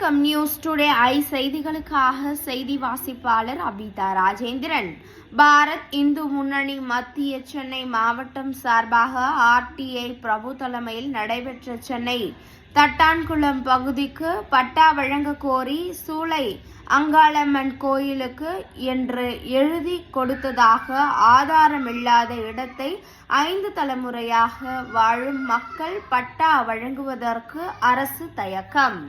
வணக்கம். News today I செய்திகளுக்காக செய்தி வாசிப்பாளர் அபிதா ராஜேந்திரன். பாரத் இந்து முன்னணி மத்திய சென்னை மாவட்டம் சார்பாக ஆர்டிஐ பிரபு தலைமையில் நடைபெற்ற சென்னை தட்டான்குளம் பகுதிக்கு பட்டா வழங்க கோரி சூளை அங்காளம்மன் கோயிலுக்கு என்று எழுதி கொடுத்ததாக ஆதாரமில்லாத இடத்தை ஐந்து தலைமுறையாக வாழும் மக்கள் பட்டா வழங்குவதற்கு அரசு தயக்கம்.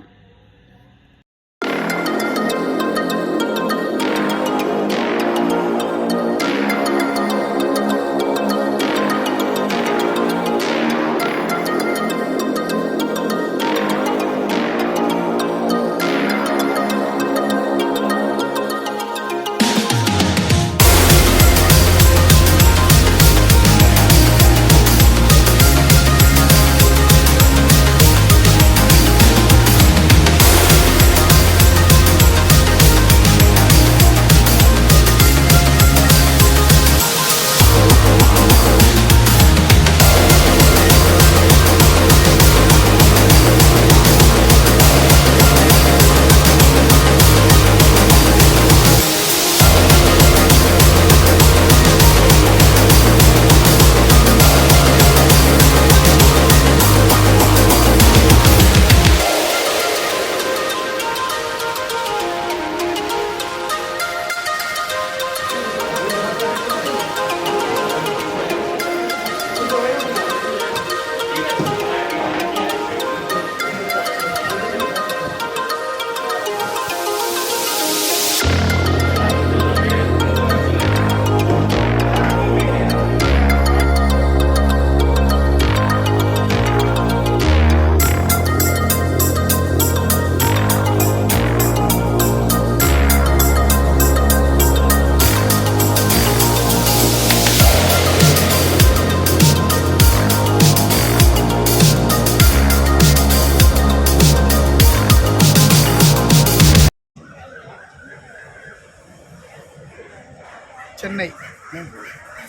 சென்னை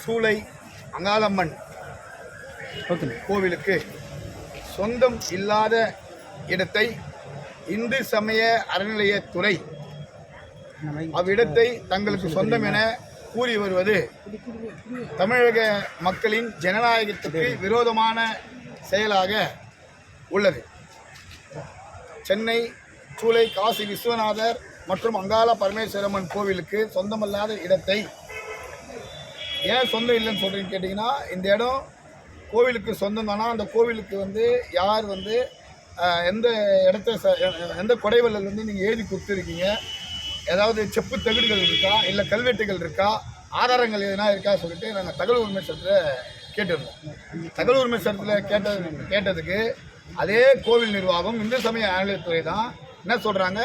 சூளை அங்காளம்மன் கோவிலுக்கு சொந்தம் இல்லாத இடத்தை இந்து சமய அறநிலையத்துறை அவ்விடத்தை தங்களுக்கு சொந்தம் என கூறி வருவது தமிழக மக்களின் ஜனநாயகத்துக்கு விரோதமான செயலாக உள்ளது. சென்னை சூளை காசி விஸ்வநாதர் மற்றும் அங்காள பரமேஸ்வரம்மன் கோவிலுக்கு சொந்தமல்லாத இடத்தை ஏன் சொந்தம் இல்லைன்னு சொல்கிறீங்கன்னு கேட்டிங்கன்னா இந்த இடம் கோவிலுக்கு சொந்தம் தானா? அந்த கோவிலுக்கு வந்து யார் வந்து எந்த இடத்த ச- எந்த கொடைவல்லல் வந்து நீங்கள் எழுதி கொடுத்துருக்கீங்க? ஏதாவது செப்பு தகுடுகள் இருக்கா? இல்லை கல்வெட்டுகள் இருக்கா? ஆதாரங்கள் எதுனா இருக்கா சொல்லிட்டு நாங்கள் தகவல் உரிமை சட்டத்தில் கேட்டிருந்தோம். தகவல் உரிமை சட்டத்தில் கேட்டது கேட்டதுக்கு அதே கோவில் நிர்வாகம் இந்து சமய ஆணையத்துறை தான் என்ன சொல்கிறாங்க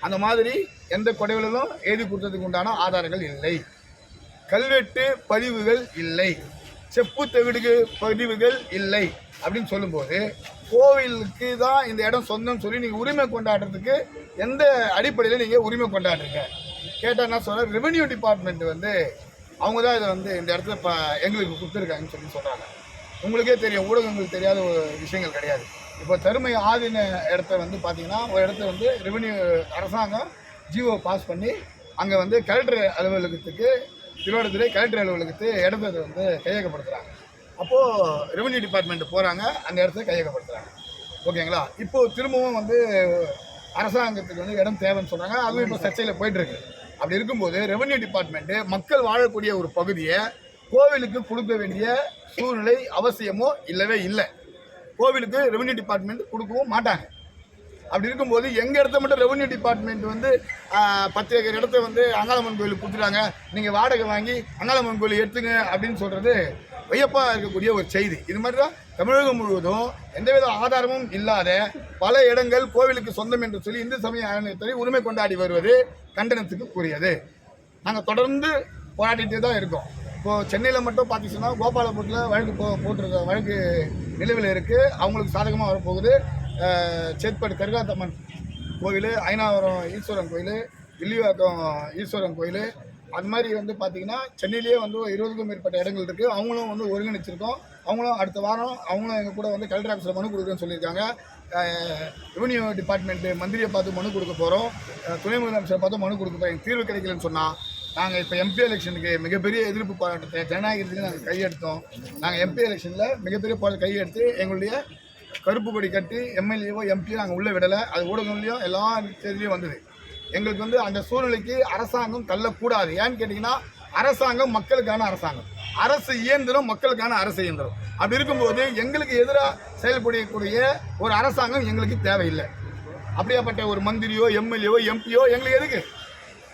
அந்த மாதிரி எந்த கொடைவலும் எழுதி கொடுத்ததுக்கு உண்டான ஆதாரங்கள் இல்லை. கல்வெட்டு பதிவுகள் இல்லை. செப்பு தவிடுகு பதிவுகள் இல்லை அப்படின்னு சொல்லும்போது கோவிலுக்கு தான் இந்த இடம் சொந்தம்னு சொல்லி நீங்கள் உரிமை கொண்டாடுறதுக்கு எந்த அடிப்படையில் நீங்கள் உரிமை கொண்டாடுறீங்க? கேட்டால் என்ன சொல்கிறேன் ரெவென்யூ டிபார்ட்மெண்ட் வந்து அவங்க தான் இதை வந்து இந்த இடத்துல இப்போ எங்களுக்கு கொடுத்துருக்காங்கன்னு சொல்லி சொல்கிறாங்க உங்களுக்கே தெரியும் ஊடகங்களுக்கு தெரியாத ஒரு விஷயங்கள் கிடையாது. இப்போ தருமை ஆதீன இடத்த வந்து பார்த்தீங்கன்னா ஒரு இடத்த வந்து ரெவென்யூ அரசாங்கம் ஜிஓ பாஸ் பண்ணி அங்கே வந்து கலெக்டர் அலுவலகத்துக்கு திருவாரூரை கலெக்டர் அலுவலகத்து இடத்த வந்து கையகப்படுத்துகிறாங்க அப்போது ரெவென்யூ டிபார்ட்மெண்ட் போகிறாங்க அந்த இடத்த கையகப்படுத்துகிறாங்க ஓகேங்களா? இப்போது திரும்பவும் வந்து அரசாங்கத்துக்கு வந்து இடம் தேவைன்னு சொல்கிறாங்க அதுவும் இப்போ சர்ச்சையில் போயிட்டுருக்கு. அப்படி இருக்கும்போது ரெவன்யூ டிபார்ட்மெண்ட்டு மக்கள் வாழக்கூடிய ஒரு பகுதியை கோவிலுக்கு கொடுக்க வேண்டிய சூழ்நிலை அவசியமோ இல்லவே இல்லை. கோவிலுக்கு ரெவன்யூ டிபார்ட்மெண்ட் கொடுக்கவும் மாட்டாங்க. அப்படி இருக்கும்போது எங்கள் இடத்த மட்டும் ரெவன்யூ டிபார்ட்மெண்ட் வந்து பத்து ஏக்கர் இடத்த வந்து அங்காளம்மன் கோயிலுக்கு கொடுத்துட்டாங்க. நீங்கள் வாடகை வாங்கி அங்காளம்மன் கோயில் எடுத்துங்க அப்படின்னு சொல்கிறது வையப்பாக இருக்கக்கூடிய ஒரு செய்தி. இது மாதிரி தான் தமிழகம் முழுவதும் எந்தவித ஆதாரமும் இல்லாத பல இடங்கள் கோவிலுக்கு சொந்தம் என்று சொல்லி இந்து சமய ஆணையத்தை உரிமை கொண்டாடி வருவது கண்டனத்துக்கு கூறியது நாங்கள் தொடர்ந்து போராடிட்டே தான் இருக்கோம். இப்போது சென்னையில் மட்டும் பார்த்தீங்கன்னா கோபாலபுரத்தில் வழக்கு போ போட்டிருக்க வழக்கு நிலுவையில் இருக்குது அவங்களுக்கு சாதகமாக வரப்போகுது. அஹ், கருகாத்தம்மன் கோவில் ஐநாவரம் ஈஸ்வரன் கோயில் வில்லிவாக்கம் ஈஸ்வரன் கோயில். அது மாதிரி வந்து பார்த்திங்கன்னா சென்னையிலேயே வந்து இருபதுக்கும் மேற்பட்ட இடங்கள் இருக்குது அவங்களும் வந்து ஒருங்கிணைச்சிருக்கோம். அவங்களும் அடுத்த வாரம் அவங்களும் எங்கள் கூட வந்து கலெக்டர் ஆஃபீஸில் மனு கொடுக்குறேன்னு சொல்லியிருக்காங்க. ரெவன்யூ டிபார்ட்மெண்ட்டு மந்திரியை பார்த்து மனு கொடுக்க போகிறோம் துணை முதலமைச்சரை பார்த்து மனு கொடுக்க போகிறோம் தீர்வு கிடைக்கலன்னு சொன்னால் நாங்கள் இப்போ எம்பி எலெக்ஷனுக்கு மிகப்பெரிய எதிர்ப்பு போராட்டத்தை ஜனநாயகத்துக்கு நாங்கள் கையெடுத்தோம். நாங்கள் எம்பி எலெக்ஷனில் மிகப்பெரிய போராட்டம் கையெடுத்து எங்களுடைய கருப்பு படி கட்டி எம்எல்ஏவோ எம்பியோ நாங்கள் உள்ளே விடலை. அது ஊடகங்களையும் எல்லா செய்திலையும் வந்தது. எங்களுக்கு வந்து அந்த சூழ்நிலைக்கு அரசாங்கம் தள்ளக்கூடாது. ஏன்னு கேட்டிங்கன்னா அரசாங்கம் மக்களுக்கான அரசாங்கம். அரசு இயந்திரம் மக்களுக்கான அரசு இயந்திரம். அப்படி இருக்கும்போது எங்களுக்கு எதிராக செயல்படக்கூடிய ஒரு அரசாங்கம் எங்களுக்கு தேவையில்லை. அப்படியாப்பட்ட ஒரு மந்திரியோ எம்எல்ஏவோ எம்பியோ எங்களுக்கு எதுக்கு?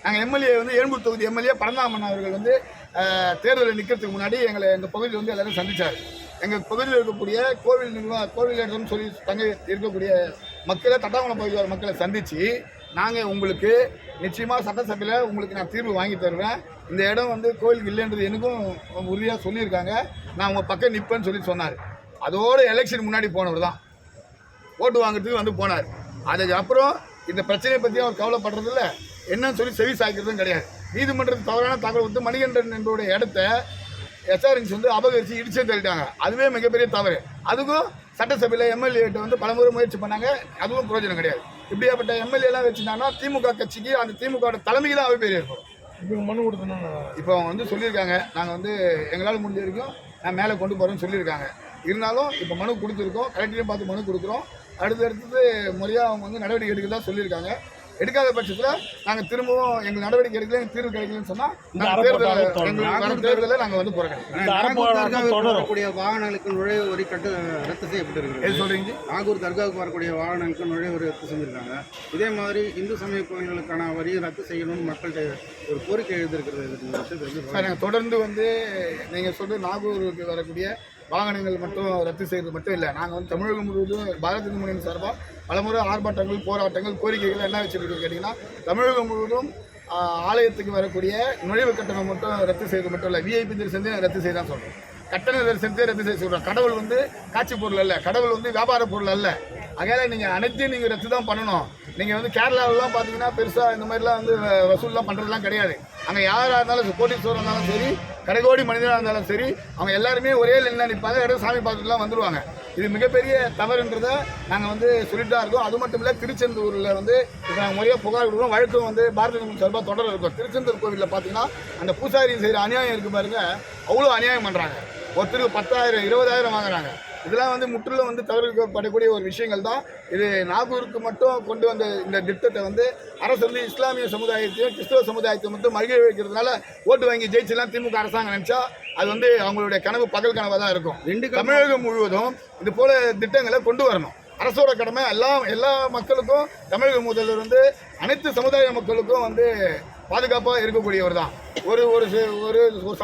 நாங்கள் எம்எல்ஏ வந்து எழும்பூர் தொகுதி எம்எல்ஏ பரந்தாமன் அவர்கள் வந்து தேர்தலில் நிற்கிறதுக்கு முன்னாடி எங்களை எங்கள் பகுதியில் வந்து எல்லாரும் சந்திச்சார். எங்கள் பகுதியில் இருக்கக்கூடிய கோவில் நிர்வாக கோவில் இடம்னு சொல்லி தங்க இருக்கக்கூடிய மக்களை தட்டாங்குளம் பகுதி வர மக்களை சந்தித்து நாங்கள் உங்களுக்கு நிச்சயமாக சட்டசபையில் உங்களுக்கு நான் தீர்வு வாங்கி தருவேன். இந்த இடம் வந்து கோவிலுக்கு இல்லைன்றது எனக்கும் உறுதியாக சொல்லியிருக்காங்க. நான் உங்கள் பக்கம் நிற்பேன்னு சொல்லி சொன்னார். அதோடு எலெக்ஷன் முன்னாடி போனவர் தான். ஓட்டு வாங்குறதுக்கு வந்து போனார். அதுக்கு அப்புறம் இந்த பிரச்சனையை பற்றி அவர் கவலைப்படுறதில்ல என்னன்னு சொல்லி செவி சாய்க்கிறதும் கிடையாது. நீதிமன்றத்துக்கு தவறான தகவல் வந்து மணிகண்டன் என்பவருடைய இடத்த எஸ்ஆர்என்சி வந்து அபகரித்து இடிச்சே தள்ளிட்டாங்க. அதுவே மிகப்பெரிய தவறு. அதுக்கும் சட்டசபையில் எம்எல்ஏட்ட வந்து பலமுறை முயற்சி பண்ணாங்க. அதுவும் பிரயோஜனம் கிடையாது. இப்படியாப்பட்ட எம்எல்ஏலாம் வச்சுட்டாங்கன்னா திமுக கட்சிக்கு அந்த திமுக தலைமைக்கு தான் அவப்பேர் ஏற்படும். இப்போ மனு கொடுத்தோன்னா இப்போ அவங்க வந்து சொல்லியிருக்காங்க. நாங்கள் வந்து எங்களால் முடிஞ்ச வரைக்கும் நான் மேலே கொண்டு போகிறோன்னு சொல்லியிருக்காங்க. இருந்தாலும் இப்போ மனு கொடுத்துருக்கோம். கலெக்டரையும் பார்த்து மனு கொடுக்குறோம். அடுத்து அடுத்தது முறையாக அவங்க வந்து நடவடிக்கை எடுக்கிறதா சொல்லியிருக்காங்க. எடுக்காத பட்சத்தில் நாங்கள் திரும்பவும் எங்கள் நடவடிக்கை எடுக்கல தீர்வு கிடைக்கலன்னு சொன்னால் தேர்தலில் தேர்தலில் நாங்கள் வந்து வரக்கூடிய வாகனங்களுக்கு நுழைவு வரி கட்டு ரத்து செய்யப்பட்டிருக்கிறது எது சொல்கிறீங்க நாகூர் தர்காவுக்கு வரக்கூடிய வாகனங்களுக்கு நுழைவு வரி ரத்து செஞ்சிருக்காங்க இதே மாதிரி இந்து சமய கோயில்களுக்கான வரியை ரத்து செய்யணும்னு மக்கள்கிட்ட ஒரு கோரிக்கை எழுதியிருக்கிறது. நாங்கள் தொடர்ந்து வந்து நீங்கள் சொல்ற நாகூருக்கு வரக்கூடிய வாகனங்கள் மட்டும் ரத்து செய்வது மட்டும் இல்லை. நாங்கள் வந்து தமிழகம் முழுவதும் பாரதிய முன்னணி சார்பாக பலமுறை ஆர்ப்பாட்டங்கள் போராட்டங்கள் கோரிக்கைகள் என்ன வச்சுருக்கோம் கேட்டிங்கன்னா தமிழகம் முழுவதும் ஆலயத்துக்கு வரக்கூடிய நுழைவு கட்டணம் மட்டும் ரத்து செய்வது மட்டும் இல்லை. விஐபி தரிசனத்தை ரத்து செய்ய தான் சொல்கிறோம் கட்டண தரிசனத்தை ரத்து செய்ய சொல்கிறோம் கடவுள் வந்து காட்சி பொருள் அல்ல. கடவுள் வந்து வியாபார பொருள் அல்ல. அதனால் நீங்கள் அனைத்தையும் நீங்கள் ரத்து தான் பண்ணணும். நீங்கள் வந்து கேரளாவிலாம் பார்த்தீங்கன்னா பெருசாக இந்த மாதிரிலாம் வந்து வசூல்லாம் பண்ணுறதுலாம் கிடையாது. அங்கே யாராக இருந்தாலும் கோட்டீஸ்வரம் இருந்தாலும் சரி கடைகோடி மனிதனாக இருந்தாலும் சரி அவங்க எல்லாருமே ஒரே நின்று நிற்பாங்க இடம் சாமி பார்த்துட்டுலாம் வந்துடுவாங்க இது மிகப்பெரிய தவறுன்றதை நாங்கள் வந்து சொல்லிட்டு தான் இருக்கோம். அது மட்டும் இல்லை திருச்செந்தூரில் வந்து இப்போ நாங்கள் முறையாக புகார் கொடுக்குறோம். வழக்கம் வந்து பாரதிய ஜனதா சார்பாக தொடர் இருக்கோம். திருச்செந்தூர் கோவிலில் பார்த்தீங்கன்னா அந்த பூசாரி செய்கிற அநியாயம் இருக்குது பாருங்க. அவ்வளோ அநியாயம் பண்ணுறாங்க ஒருத்தருக்கு பத்தாயிரம் இருபதாயிரம் வாங்குறாங்க. இதெல்லாம் வந்து முற்றிலும் வந்து தவிர்க்கப்படக்கூடிய ஒரு விஷயங்கள் தான். இது நாகூருக்கு மட்டும் கொண்டு வந்த இந்த திட்டத்தை வந்து அரசு வந்து இஸ்லாமிய சமுதாயத்தையும் கிறிஸ்தவ சமுதாயத்தையும் மட்டும் மகிழ வைக்கிறதுனால ஓட்டு வாங்கி ஜெயிச்செல்லாம் திமுக அரசாங்கம் நினைச்சா அது வந்து அவங்களுடைய கனவு பகல் கனவாக தான் இருக்கும். திண்டுக்கல் தமிழகம் முழுவதும் இது போல திட்டங்களை கொண்டு வரணும். அரசோட கடமை எல்லா எல்லா மக்களுக்கும் தமிழக முதல்வர் வந்து அனைத்து சமுதாய மக்களுக்கும் வந்து பாதுகாப்பாக இருக்கக்கூடியவர் தான். ஒரு ஒரு ஒரு அஹ்,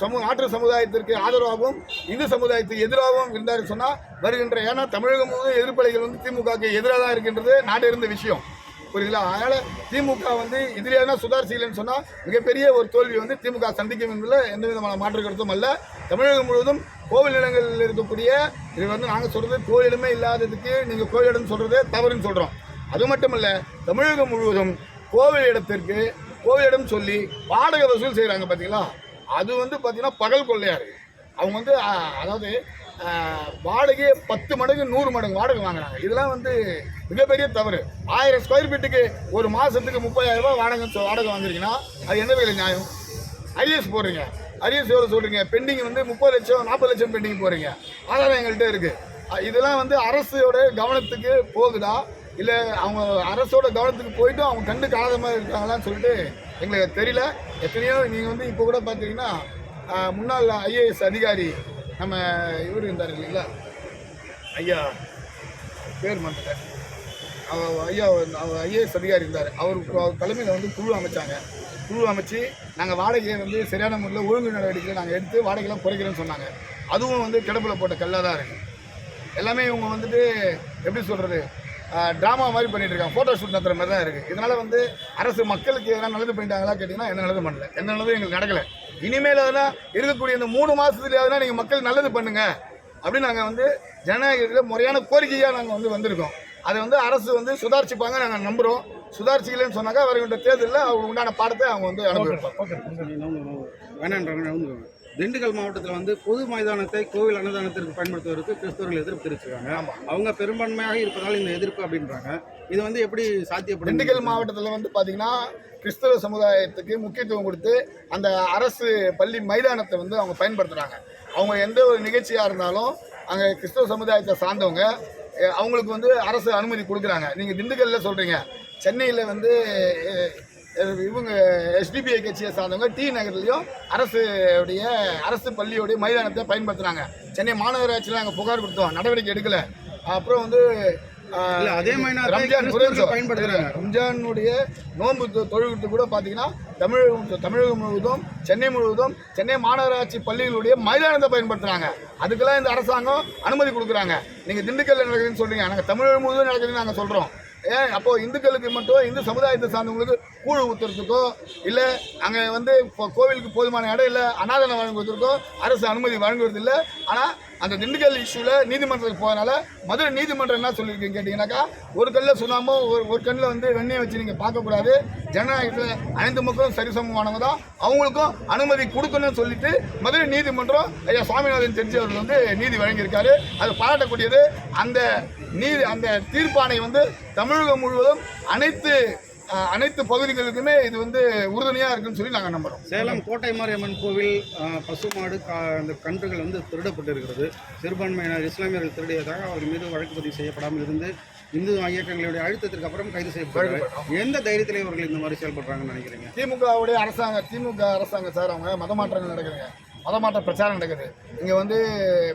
சமூக நாட்டு சமுதாயத்திற்கு ஆதரவாகவும் இந்து சமுதாயத்துக்கு எதிராகவும் இருந்தார் சொன்னால் வருகின்ற ஏன்னா தமிழகம் முழுவதும் எதிர்ப்பலைகள் வந்து திமுகவுக்கு எதிராக தான் இருக்கின்றது நாடு இருந்த விஷயம். புரியுதுங்களா? அதனால் திமுக வந்து இதிலேனா சுதார் செய்யலன்னு சொன்னால் மிகப்பெரிய ஒரு தோல்வி வந்து திமுக சந்திக்கும் என்பதில் எந்த விதமான மாற்று கருத்தும் அல்ல. தமிழகம் முழுவதும் கோவில் நிலங்களில் இருக்கக்கூடிய இது வந்து நாங்கள் சொல்கிறது கோயிலுமே இல்லாததுக்கு நீங்கள் கோயிலிடம் சொல்கிறது தவறுன்னு சொல்கிறோம் அது மட்டும் இல்லை தமிழகம் முழுவதும் கோவில் இடத்திற்கு கோவிலிடம் சொல்லி வாடகை வசூல் செய்கிறாங்க பார்த்தீங்களா அது வந்து பார்த்தீங்கன்னா பகல் கொள்ளையாக இருக்குது அவங்க வந்து அதாவது வாடகையே பத்து மடங்கு நூறு மடங்கு வாடகை வாங்குறாங்க. இதெல்லாம் வந்து மிகப்பெரிய தவறு. ஆயிரம் ஸ்கொயர் ஃபீட்டுக்கு ஒரு மாதத்துக்கு முப்பதாயிரம் ரூபாய் வாடகை சொ- வாடகை வாங்குறீங்கன்னா அது எந்த வகையில் நியாயம்? ஐஎஸ் போடுறீங்க. ஐஎஸ் எவ்வளோ சொல்கிறீங்க பெண்டிங் வந்து முப்பது லட்சம் நாற்பது லட்சம் பெண்டிங் போடுறீங்க ஆதாரம் எங்கள்கிட்ட இருக்குது இதெல்லாம் வந்து அரசோட கவனத்துக்கு போகுதா? இல்லை அவங்க அரசோட கவனத்துக்கு போயிட்டு அவங்க கண்டு காலாத மாதிரி இருக்காங்களான்னு சொல்லிட்டு எங்களுக்கு தெரியல. எத்தனையோ நீங்கள் வந்து இப்போ கூட பார்த்தீங்கன்னா முன்னாள் ஐஏஎஸ் அதிகாரி நம்ம இவர் இருந்தார் இல்லைங்களா? ஐயா பேர் மாட்டேன் அவர் ஐயா அவர் ஐஏஎஸ் அதிகாரி இருந்தார். அவர் அவர் தலைமையில் வந்து குழு அமைச்சாங்க. குழு அமைச்சு நாங்கள் வாடகையை வந்து சரியான முறையில் ஒழுங்கு நடவடிக்கை நாங்கள் எடுத்து வாடகைலாம் குறைக்கிறோன்னு சொன்னாங்க. அதுவும் வந்து கிடப்பில் போட்ட கல்லாக தான் இருக்குது எல்லாமே இவங்க வந்துட்டு எப்படி சொல்கிறது ட்ராமா மாதிரி பண்ணிட்டு இருக்காங்க ஃபோட்டோ ஷூட் நடத்துற மாதிரி தான் இருக்குது இதனால் வந்து அரசு மக்களுக்கு எதனா நல்லது பண்ணிட்டாங்களா கேட்டிங்கன்னா எந்த நல்லது பண்ணல. எந்த நல்லதும் எங்களுக்கு நடக்கலை. இனிமேல் அதெல்லாம் இருக்கக்கூடிய இந்த மூணு மாதத்துலையாவதுனா நீங்கள் மக்கள் நல்லது பண்ணுங்க. அப்படின்னு நாங்கள் வந்து ஜனநாயகத்தில் முறையான கோரிக்கையாக நாங்கள் வந்து வந்திருக்கோம். அதை வந்து அரசு வந்து சுதாரிச்சுப்பாங்க நாங்கள் நம்புகிறோம் சுதாரிச்சிக்கலன்னு சொன்னாக்கா வருகின்ற தேர்தலில் அவங்க உண்டான பாடத்தை அவங்க வந்து அனுப்பிடுவாங்க வேணான்றாங்க திண்டுக்கல் மாவட்டத்தில் வந்து பொது மைதானத்தை கோவில் அன்னதானத்திற்கு பயன்படுத்துவதற்கு கிறிஸ்தவர்கள் எதிர்ப்பு தெரிவிச்சிருக்காங்க. அவங்க பெரும்பான்மையாக இருப்பதால் இந்த எதிர்ப்பு அப்படின்றாங்க. இது வந்து எப்படி சாத்தியப்படும்? திண்டுக்கல் மாவட்டத்தில் வந்து பார்த்தீங்கன்னா கிறிஸ்தவ சமுதாயத்துக்கு முக்கியத்துவம் கொடுத்து அந்த அரசு பள்ளி மைதானத்தை வந்து அவங்க பயன்படுத்துகிறாங்க அவங்க எந்த ஒரு நிகழ்ச்சியாக இருந்தாலும் அங்கே கிறிஸ்தவ சமுதாயத்தை சார்ந்தவங்க அவங்களுக்கு வந்து அரசு அனுமதி கொடுக்குறாங்க. நீங்கள் திண்டுக்கல்ல சொல்கிறீங்க சென்னையில் வந்து இவங்க எஸ்டிபிஐ கட்சியை சார்ந்தவங்க டி நகர்லையும் அரசு உடைய அரசு பள்ளியோடைய மைதானத்தை பயன்படுத்துகிறாங்க சென்னை மாநகராட்சியில் நாங்கள் புகார் கொடுத்தோம். நடவடிக்கை எடுக்கலை. அப்புறம் வந்து அதே மைதானத்தை ரம்ஜான். பயன்படுத்துறாங்க. ரம்ஜானுடைய நோன்பு தொ- தொழுகிறது கூட பார்த்தீங்கன்னா தமிழகம் தமிழகம் முழுவதும் சென்னை முழுவதும் சென்னை மாநகராட்சி பள்ளிகளுடைய மைதானத்தை பயன்படுத்துகிறாங்க அதுக்கெல்லாம் இந்த அரசாங்கம் அனுமதி கொடுக்குறாங்க. நீங்கள் திண்டுக்கல்ல நடக்குதுன்னு சொல்றீங்க. நாங்கள் தமிழகம் முழுவதும் நடக்குதுன்னு நாங்கள் சொல்கிறோம் ஏன் அப்போ இந்துக்களுக்கு மட்டும் இந்து சமுதாயத்தை சார்ந்தவங்களுக்கு கூழ் ஊத்துறதுக்கோ இல்லை அங்கே வந்து இப்போ கோவிலுக்கு போதுமான இடம் இல்லை அனாதனம் வழங்குவதற்கோ அரசு அனுமதி வழங்குவதில்லை. ஆனால் அந்த திண்டுக்கல் இஷ்யூவில் நீதிமன்றத்துக்கு போகிறனால மதுரை நீதிமன்றம் என்ன சொல்லியிருக்கீங்க கேட்டிங்கனாக்கா ஒரு கல்லில் சுண்ணாமோ ஒரு ஒரு கல்லில் வந்து வெண்ணையை வச்சு நீங்கள் பார்க்கக்கூடாது. ஜனநாயகத்தில் அனைத்து மக்களும் சரிசமமானவங்க தான். அவங்களுக்கும் அனுமதி கொடுக்கணும்னு சொல்லிட்டு மதுரை நீதிமன்றம் ஐயா சுவாமிநாதன் தெரிஞ்சு அவர்கள் வந்து நீதி வழங்கியிருக்காரு. அது பாராட்டக்கூடியது. அந்த நீதி அந்த தீர்ப்பானை வந்து தமிழகம் முழுவதும் அனைத்து அனைத்து பகுதிகளுக்குமே இது வந்து உறுதுணையாக இருக்குன்னு சொல்லி நாங்கள் நம்புகிறோம் சேலம் கோட்டை மாரியம்மன் கோவில் பசுமாடு கா அந்த கன்றுகள் வந்து திருடப்பட்டு இருக்கிறது சிறுபான்மையினர் இஸ்லாமியர்கள் திருடியதாக அவர் மீது வழக்கு பதிவு செய்யப்படாமல் இருந்து இந்து இயக்கங்களுடைய அழுத்தத்திற்கு அப்புறம் கைது செய்யப்பட்டார் எந்த தைரியத்தில் இவர்கள் இந்த மாதிரி செயல்படுறாங்கன்னு நினைக்கிறீங்க? திமுகவுடைய அரசாங்க திமுக அரசாங்கம் சார் அவங்க மதமாற்றங்கள் நடக்குதுங்க. மதமாற்ற பிரச்சாரம் நடக்குது. இங்கே வந்து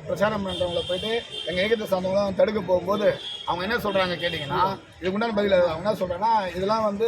பிரச்சாரம் பண்ணுறவங்கள போயிட்டு எங்கள் இயக்கத்தை சார்ந்தவங்களாம் தடுக்க போகும்போது அவங்க என்ன சொல்கிறாங்க கேட்டிங்கன்னா இதுக்கு உண்டான பதில் அவங்க என்ன சொல்கிறேன்னா இதெல்லாம் வந்து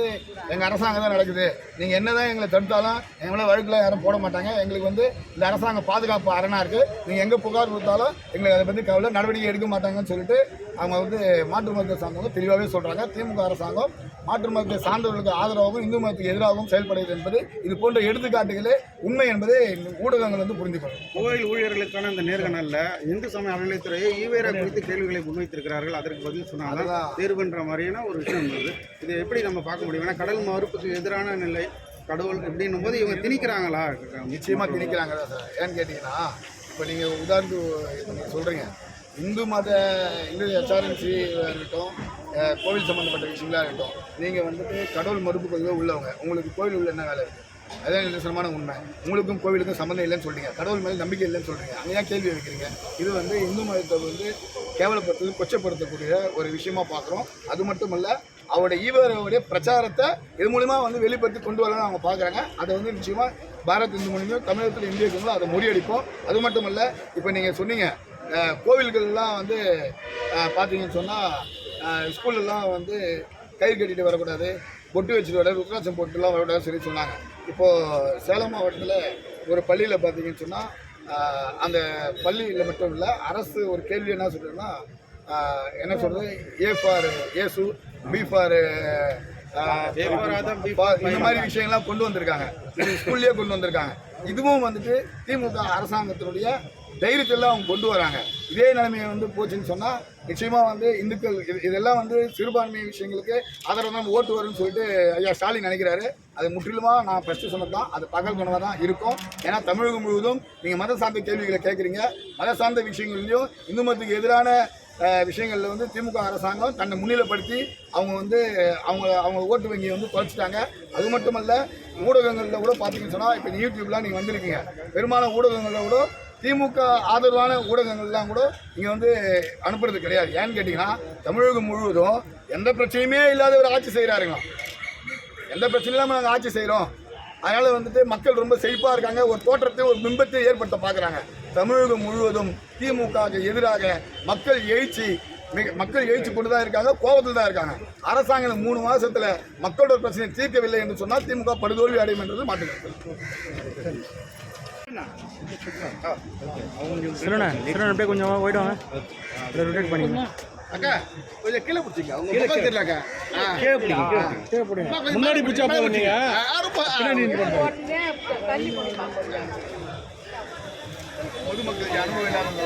எங்கள் அரசாங்கம் தான் நடக்குது. நீங்கள் என்ன தான் எங்களை தடுத்தாலும் எங்களை வழக்கில் யாரும் போட மாட்டாங்க. எங்களுக்கு வந்து இந்த அரசாங்கம் பாதுகாப்பு அரணாக இருக்குது நீங்கள் எங்கே புகார் கொடுத்தாலும் எங்களுக்கு அதை பற்றி கவலை நடவடிக்கை எடுக்க மாட்டாங்கன்னு சொல்லிட்டு அவங்க வந்து மாற்று மருத்துவ சார்ந்தவங்க தெளிவாகவே சொல்கிறாங்க திமுக அரசாங்கம் மாற்று மதத்தை சார்ந்தவர்களுக்கு ஆதரவாகவும் இந்து மதத்துக்கு எதிராகவும் செயல்படுகிறது என்பது இது போன்ற எடுத்துக்காட்டுகளே உண்மை என்பதை ஊடகங்கள் வந்து புரிந்து கொள்ளும் கோவில் ஊழியர்களுக்கான இந்த நேர்காணல்ல இந்து சமய அறநிலைத்துறையை ஈவேரா குறித்து கேள்விகளை முன்வைத்திருக்கிறார்கள். அதற்கு பதில் சொன்னாங்க. அதுதான். தேர்வுன்ற மாதிரியான ஒரு விஷயம் இருந்தது இதை எப்படி நம்ம பார்க்க முடியும்? ஏன்னா கடல் மறுப்புக்கு எதிரான நிலை கடவுள் இப்படின்னும் போது இவங்க திணிக்கிறாங்களா? நிச்சயமாக திணிக்கிறாங்க தான் சார். ஏன்னு கேட்டிங்கன்னா இப்போ நீங்கள் உதாரணத்துக்கு சொல்கிறீங்க இந்து மத இந்து ஹெச்ஆர்என்சி இருக்கட்டும் கோவில் சம்மந்தப்பட்ட விஷயங்களா இருக்கட்டும் நீங்கள் வந்துட்டு கடவுள் மறுப்பு கொள்கை உள்ளவங்க உங்களுக்கு கோவில் உள்ள என்ன வேலை இருக்குது அதான் நிதர்சனமான உண்மை. உங்களுக்கும் கோவிலுக்கும் சம்மந்தம் இல்லைன்னு சொல்கிறீங்க கடவுள் மேலே நம்பிக்கை இல்லைன்னு சொல்கிறீங்க அங்கே ஏன் கேள்வி வைக்கிறீங்க. இது வந்து இந்து மதத்தை வந்து கேவலப்படுத்துறது கொச்சப்படுத்தக்கூடிய ஒரு விஷயமா பார்க்குறோம் அது மட்டும் இல்லை அவருடைய ஈவருடைய பிரச்சாரத்தை இது மூலிமா வந்து வெளிப்படுத்தி கொண்டு வரலாம்னு அவங்க பார்க்குறாங்க அதை வந்து நிச்சயமாக பாரத் இந்து மூலியமாக தமிழகத்தில் இந்திய இருக்குங்களோ அதை முறியடிப்போம். அது மட்டுமல்ல இப்போ நீங்கள் சொன்னீங்க கோவில்கள்லாம் வந்து பார்த்தீங்கன்னு சொன்னால் ஸ்கூல்லலாம் வந்து கயிறு கட்டிட்டு வரக்கூடாது. பொட்டு வச்சுட்டு வர ருத்ராட்சம் பொட்டுலாம் வரக்கூடாது சொல்லி சொன்னாங்க. இப்போது சேலம் மாவட்டத்தில் ஒரு பள்ளியில் பார்த்தீங்கன்னு சொன்னால் அந்த பள்ளியில் மட்டும் இல்லை அரசு ஒரு கேள்வி என்ன சொல்கிறதுன்னா என்ன சொல்கிறது A for Yesu B for இந்த மாதிரி விஷயங்கள்லாம் கொண்டு வந்திருக்காங்க. ஸ்கூல்லேயே கொண்டு வந்திருக்காங்க. இதுவும் வந்துட்டு திமுக அரசாங்கத்தினுடைய தைரியத்தில் அவங்க கொண்டு வராங்க. இதே நிலைமையை வந்து போச்சுன்னு சொன்னால் நிச்சயமாக வந்து இந்துக்கள் இது இதெல்லாம் வந்து சிறுபான்மை விஷயங்களுக்கு ஆதரவு தான் ஓட்டு வரும்னு சொல்லிட்டு ஐயா ஸ்டாலின் நினைக்கிறாரு. அது முற்றிலுமாக நான் ஃபஸ்ட்டு சொன்னது தான். அது பகல் கனவாக தான் இருக்கும். ஏன்னா தமிழகம் முழுவதும் நீங்கள் மத சார்ந்த கேள்விகளை கேட்குறீங்க. மத சார்ந்த விஷயங்கள்லையும் இந்து மதத்துக்கு எதிரான விஷயங்களில் வந்து திமுக அரசாங்கம் தன்னை முன்னிலைப்படுத்தி அவங்க வந்து அவங்க அவங்க ஓட்டு வங்கியை வந்து குறைச்சிட்டாங்க அது மட்டுமல்ல ஊடகங்களில் கூட பார்த்தீங்கன்னு சொன்னால் இப்போ யூடியூப்லாம் நீங்கள் வந்திருக்கீங்க. பெரும்பாலான ஊடகங்களில் கூட திமுக ஆதரவான ஊடகங்கள்லாம் கூட இங்கே வந்து அனுப்புறது கிடையாது. ஏன்னு கேட்டிங்கன்னா தமிழகம் முழுவதும் எந்த பிரச்சனையுமே இல்லாத ஒரு ஆட்சி செய்கிறாருங்க எந்த பிரச்சனையும் இல்லாமல் நாங்கள் ஆட்சி செய்கிறோம் அதனால் வந்துட்டு மக்கள் ரொம்ப செழிப்பாக இருக்காங்க. ஒரு தோற்றத்தை ஒரு பிம்பத்தை ஏற்படுத்த பார்க்குறாங்க தமிழகம் முழுவதும் திமுகவுக்கு எதிராக மக்கள் எழுச்சி மிக மக்கள் எழுச்சி கொண்டு தான் இருக்காங்க கோபத்தில் தான் இருக்காங்க. அரசாங்கம் மூணு மாதத்தில் மக்களோட பிரச்சனையை தீர்க்கவில்லை என்று சொன்னால் திமுக படுதோல்வி அடையும் என்றது மாட்டுக்கிறது சிறுண்ணா சிறுண்ணா அப்படியே கொஞ்சம் போயிட்டு வாங்க ரொட்டேட் பண்ணிங்க அக்கா கொஞ்சம் கீழே பிடிச்சிங்க அவங்க முகம் தெரியல அக்கா. ஆ. கீழே பிடிங்க கீழே பிடிங்க. முன்னாடி பிடிச்சா போதும் நீங்க. ஆ, ரொம்ப பொதுமக்களுக்கு அனுபவம் இல்லாதவங்க.